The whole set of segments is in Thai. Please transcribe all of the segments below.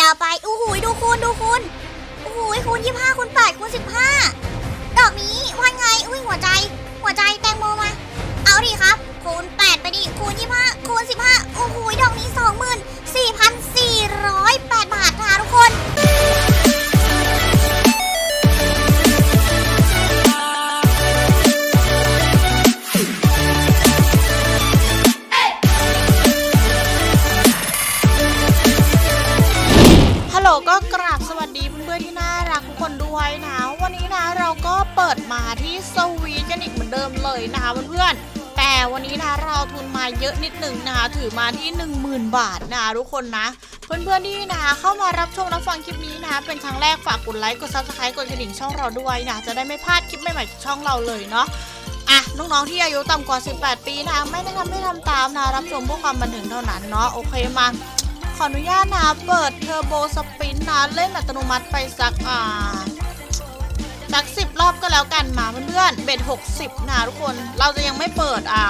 ยาวไปอู้หูยดูคูณดูคูณอู้หูยคูณยี่ห้าคูณแปดคูณสิบห้าดอกนี้ว่าไงอุ้ยหัวใจ หัวใจแตงโมมา เอาดิครับ คูณแปดไปดิคูณยี่ห้าคูณสิบห้าอู้หูยดอกนี้สองหมื่นสี่พันสี่ร้อยแปดบาทค่ะทุกคน วีทกันอีกเหมือนเดิมเลยนะคะเพื่อนๆแต่วันนี้นะเราทุนมาเยอะนิดหนึ่งนะคะถือมาที่ 10,000 บาทนะคะทุกคนนะเพื่อนๆที่นะคะเข้ามารับชมรับฟังคลิปนี้นะเป็นครั้งแรกฝากกดไลค์กดซับสไครต์กดกระดิ่งช่องเราด้วยนะจะได้ไม่พลาดคลิปใหม่ๆช่องเราเลยเนาะอะน้องๆที่อายุต่ำกว่า 18 ปีนะไม่แนะนำให้ทำตามนะรับชมเพื่อความบันเทิงเท่านั้นเนาะโอเคมาขออนุญาตนะเปิดเทอร์โบสปินนะเล่นอัตโนมัติไปสักอ่า สักสิบรอบก็แล้วกันมาเพื่อนๆเบ็ดหกสิบนะทุกคน เราจะยังไม่เปิดอ่า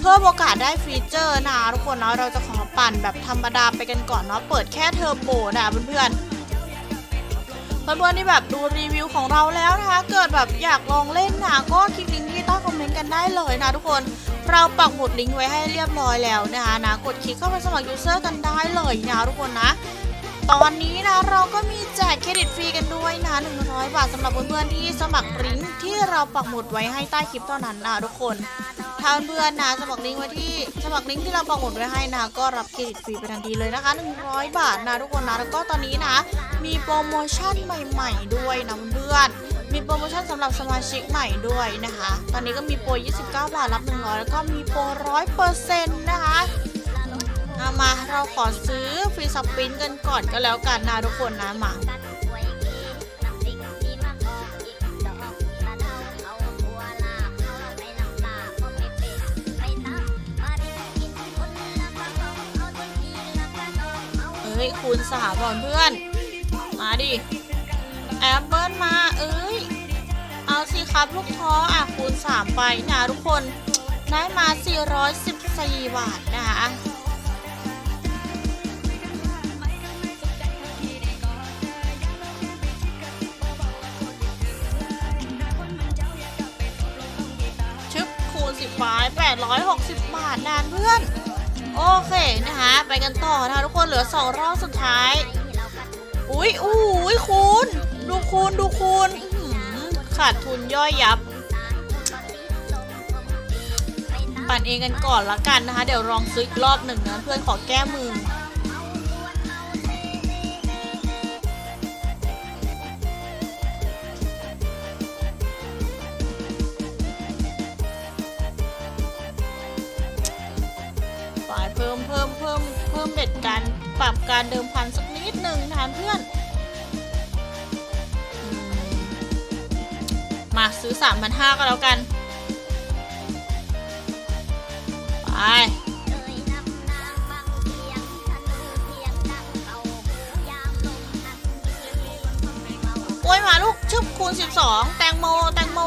เพิ่มโอกาสได้ฟีเจอร์นะทุกคนเนาะเราจะขอปั่นแบบธรรมดาไปกันก่อนเนาะเปิดแค่เทอร์โบนะเพื่อนๆเพื่อนๆที่แบบดูรีวิวของเราแล้วนะคะ เกิดแบบอยากลองเล่นนะก็คลิกลิงก์ที่ใต้คอมเมนต์กันได้เลยนะทุกคน เราปักหมุดลิงก์ไว้ให้เรียบร้อยแล้วนะคะนะกดคลิกเข้าไปสมัครยูเซอร์กันได้เลยนะทุกคนนะ ตอนนี้นะเราก็มีแจกเครดิตฟรีกันด้วยนะ 100 บาทสำหรับเพื่อนๆที่สมัครลิงก์ที่เราปักหมุดไว้ให้ใต้คลิปเท่านั้นนะทุกคนถ้าเพื่อนนะสมัครลิงก์ไว้ที่สมัครลิงก์ที่เราปักหมุดไว้ให้นะก็รับเครดิตฟรีไปทันทีเลยนะคะ 100 บาทนะทุกคนนะแล้วก็ตอนนี้นะ มีโปรโมชั่นใหม่ ๆ ด้วยนะเพื่อนมีโปรโมชั่นสำหรับสมาชิกใหม่ด้วยนะคะ ตอนนี้ก็มีโปร 29 บาทรับ 100 แล้วก็มีโปร 100%นะคะ เอามาเราขอซื้อฟรีสปินกันก่อนก็แล้วกันนะทุกคนนะมาเอ้ยคูณสามก่อนเพื่อน มาดิแอปเปิลมาเอ้ยเอาสิครับลูกท้ออะคูณ3ไปนะทุกคนได้มา 414 บาทนะคะ ไป860 บาทนานเพื่อน โอเคนะคะ ไปกันต่อนะคะทุกคนเหลือ 2 รอบสุดท้าย อุ้ยอุ้ยคูณดูคูณดูคูณขาดทุนย่อยยับ ปั่นเองกันก่อนละกันนะคะ เดี๋ยวลองซื้ออีกรอบหนึ่งนะเพื่อนขอแก้มือ ฝ่ายเพิ่มเพิ่มเพิ่มเพิ่มเบ็ดการปรับการเดิมพันสักนิดหนึ่งนะเพื่อน มาซื้อ3,500ก็แล้วกัน ไปโอ้ยมาลูกชึบคูณ 12 แตงโม แตงโม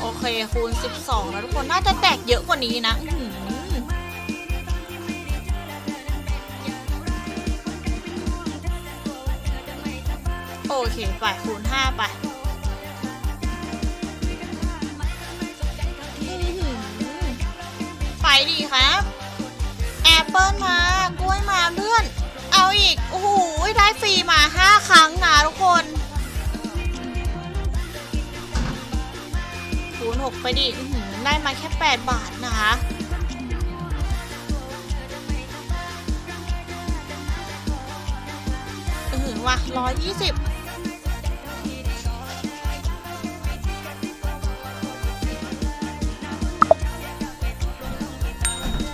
โอเคคูณ 12 แล้วทุกคน น่าจะแตกเยอะกว่านี้นะ โอเค ไปคูณ5ไปอื้อหือไปดีครับแอปเปิลมากล้วยมาเพื่อน เอาอีก โอ้โห ได้ฟรีมา5ครั้งนะทุกคนคูณ6ไปดิหือได้มาแค่8บาทนะคะอือหือว่ะ120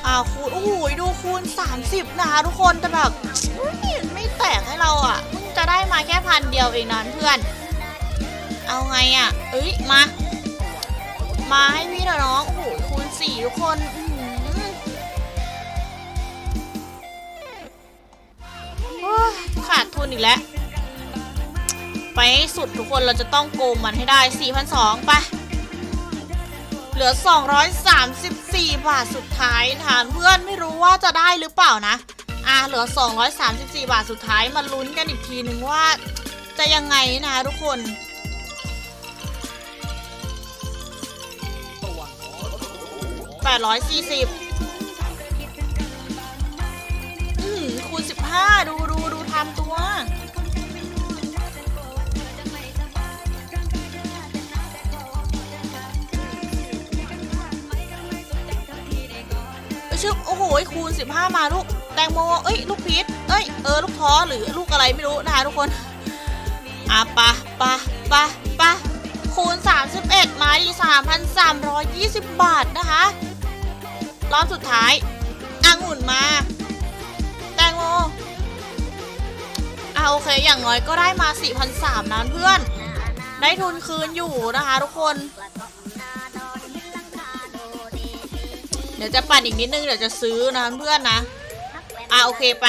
อ้าคูณโอ้โหดูคูณ 30 นะคะทุกคนแต่แบบอุ๊ยไม่แตกให้เราอะเพิ่งจะได้มาแค่พันเดียวเองนะเพื่อน เอาไงอะ เอ้ยมา มาให้พี่หน่อยน้องโอ้โหคูณสี่ทุกคนขาดทุนอีกแล้ว ไปให้สุดทุกคนเราจะต้องโกงมันให้ได้ 4,200ไป เหลือ 234 บาทสุดท้ายนะคะเพื่อนไม่รู้ว่าจะได้หรือเปล่านะ อ่าเหลือลือ 234 บาทสุดท้ายมาลุ้นกันอีกทีหนึ่งว่า จะยังไงนะคะทุกคน840อืมคูณ 15 ดูดูดูทำตัว ชึบโอ้โหคูณ 15 มาลูกแตงโมเอ้ยลูกพีชเอ้ยเออลูกท้อหรือลูกอะไรไม่รู้นะคะทุกคนอะปะปะปะปะคูณ 31 มาดี3,320 บาทนะคะรอบสุดท้ายองุ่นมา แตงโมอะโอเคอย่างน้อยก็ได้มา4,300นะเพื่อน ได้ทุนคืนอยู่นะคะทุกคน เดี๋ยวจะปั่นอีกนิดนึงเดี๋ยวจะซื้อนะเพื่อนนะ อะโอเคไป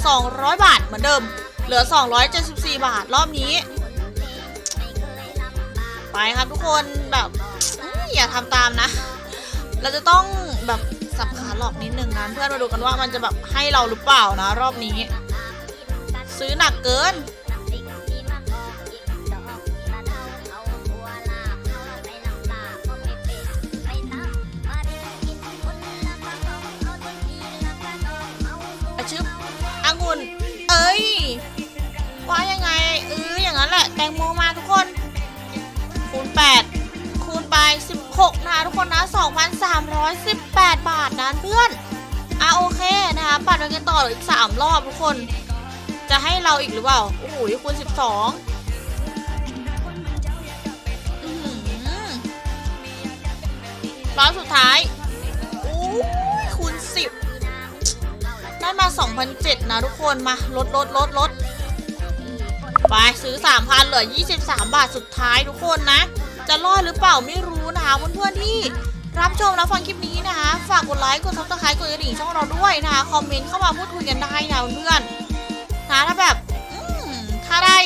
4,200 บาทเหมือนเดิม เหลือ 274 บาทรอบนี้ ไปครับทุกคนแบบอื้ออย่าทำตามนะ เราจะต้องแบบสับขาหลอกนิดนึงนะเพื่อนมาดูกันว่ามันจะแบบให้เราหรือเปล่านะ รอบนี้ ซื้อหนักเกินุ่นเอ้ย ว่ายังไงเอออย่างนั้นแหละ แตงโมมาทุกคน คูณ 8 คูณไป 16 นะคะทุกคนนะ 2,318 บาทนะเพื่อนอะโอเคนะคะปัดไปกันต่ออีก 3 รอบทุกคน จะให้เราอีกหรือเปล่า โอ้โหคูณ 12อื้อหือรอบสุดท้ายอู้ ได้มา 2,007นะทุกคนมาลดลดลดลดไปซื้อ 3,000 เหลือ 23 บาทสุดท้ายทุกคนนะ จะรอดหรือเปล่าไม่รู้นะคะเพื่อนๆที่รับชมรับฟังคลิปนี้นะคะ ฝากกดไลค์ กดซับสไครต์กดกระดิ่งช่องเราด้วยนะคะ คอมเมนต์เข้ามาพูดคุยกันได้นะเพื่อนนะถ้าแบบถ้าได้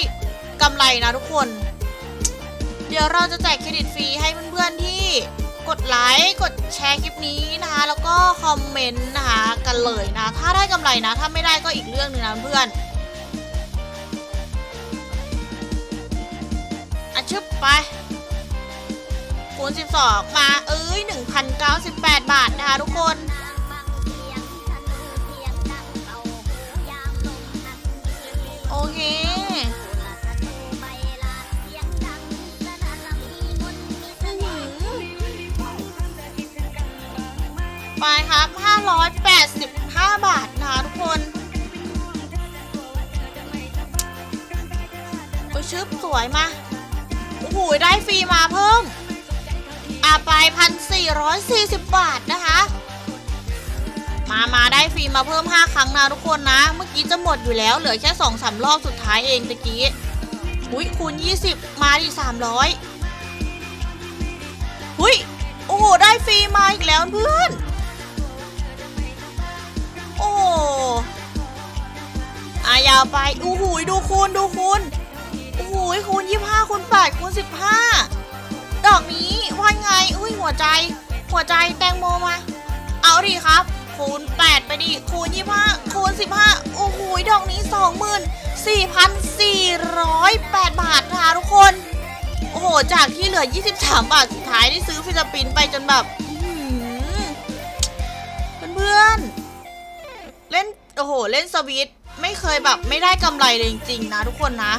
กำไรนะทุกคน เดี๋ยวเราจะแจกเครดิตฟรีให้เพื่อนๆที่ กดไลค์กดแชร์คลิปนี้นะคะ แล้วก็คอมเมนต์นะคะกันเลยนะ ถ้าได้กำไรนะ ถ้าไม่ได้ก็อีกเรื่องหนึ่งนะเพื่อนอะชึบไปคูณ12 มาเอ้ย1,098 บาทนะคะทุกคนโอเค 585 บาทนะคะทุกคนโอ้ชึบสวยมาโอ้โหได้ฟรีมาเพิ่มอะไปพันสี่ร้อยสี่สิบบาทนะคะ มามาได้ฟรีมาเพิ่ม 5 ครั้งนะทุกคนนะ เมื่อกี้จะหมดอยู่แล้วเหลือแค่2อสารอบสุดท้ายเองตะกี้อุ้ยคูณ 20 มาดิ300หุ้ยโอ้โหได้ฟรีมาอีกแล้วเพื่อน อายาวไปอู้หูยดูคูณดูคูณโอ้โหคูณ25คูณ8คูณ15ดอกนี้ว่าไงอุ้ยหัวใจ หัวใจแตงโมมา เอาดิครับ คูณ8ไปดิคูณ25คูณ15โอ้โหดอกนี้24,408บาทนะคะทุกคน โอ้โห จากที่เหลือ23บสามบาทสุดท้ายได้ซื้อฟิลิปปินส์ไปจนแบบอื้อหือเพื่อนๆ อ้โห เล่นสวิตไม่เคยแบบไม่ได้กำไรเลยจริงๆนะทุกคนนะ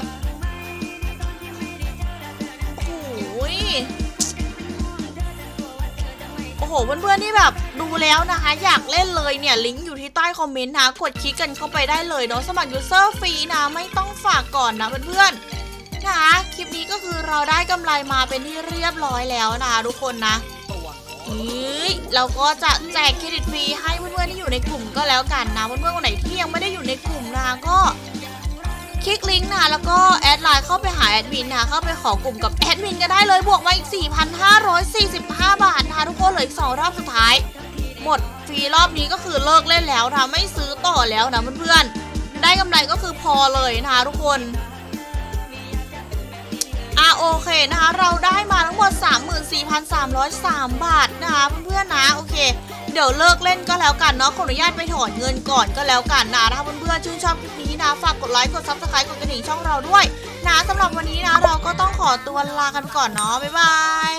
โอ้โหโอ้โหเพื่อนๆที่แบบดูแล้วนะคะ อยากเล่นเลยเนี่ย ลิงก์อยู่ที่ใต้คอมเมนต์นะกดคลิกกันเข้าไปได้เลยเนาะสมัครยูเซอร์ฟรีนะ ไม่ต้องฝากก่อนนะเพื่อนๆนะคะคลิปนี้ก็คือเราได้กำไรมาเป็นที่เรียบร้อยแล้วนะทุกคนนะ เฮ้ยเราก็จะแจกเครดิตฟรีให้เพื่อนๆที่อยู่ในกลุ่มก็แล้วกันนะ เพื่อนๆคนไหนที่ยังไม่ได้อยู่ในกลุ่มนะคะก็คลิกลิงก์นะคะแล้วก็แอดไลน์เข้าไปหาแอดมินนะคะเข้าไปขอกลุ่มกับแอดมินก็ได้เลยบวกมาอีก 4,545 บาทนะคะทุกคนเหลืออีก 2 รอบสุดท้าย หมดฟรีรอบนี้ก็คือเลิกเล่นแล้วนะไม่ซื้อต่อแล้วนะเพื่อนๆได้กำไรก็คือพอเลยนะคะทุกคนอะโอเคนะคะเราได้ 4,303 บาทนะคะเพื่อนๆนะโอเค เดี๋ยวเลิกเล่นก็แล้วกันเนาะขออนุญาตไปถอนเงินก่อนก็แล้วกันนะถ้าเพื่อนๆชื่นชอบคลิปนี้นะฝากกดไลค์กดซับสไครต์กดกระดิ่งช่องเราด้วย นะสำหรับวันนี้นะเราก็ต้องขอตัวลากันก่อนเนาะบ๊ายบาย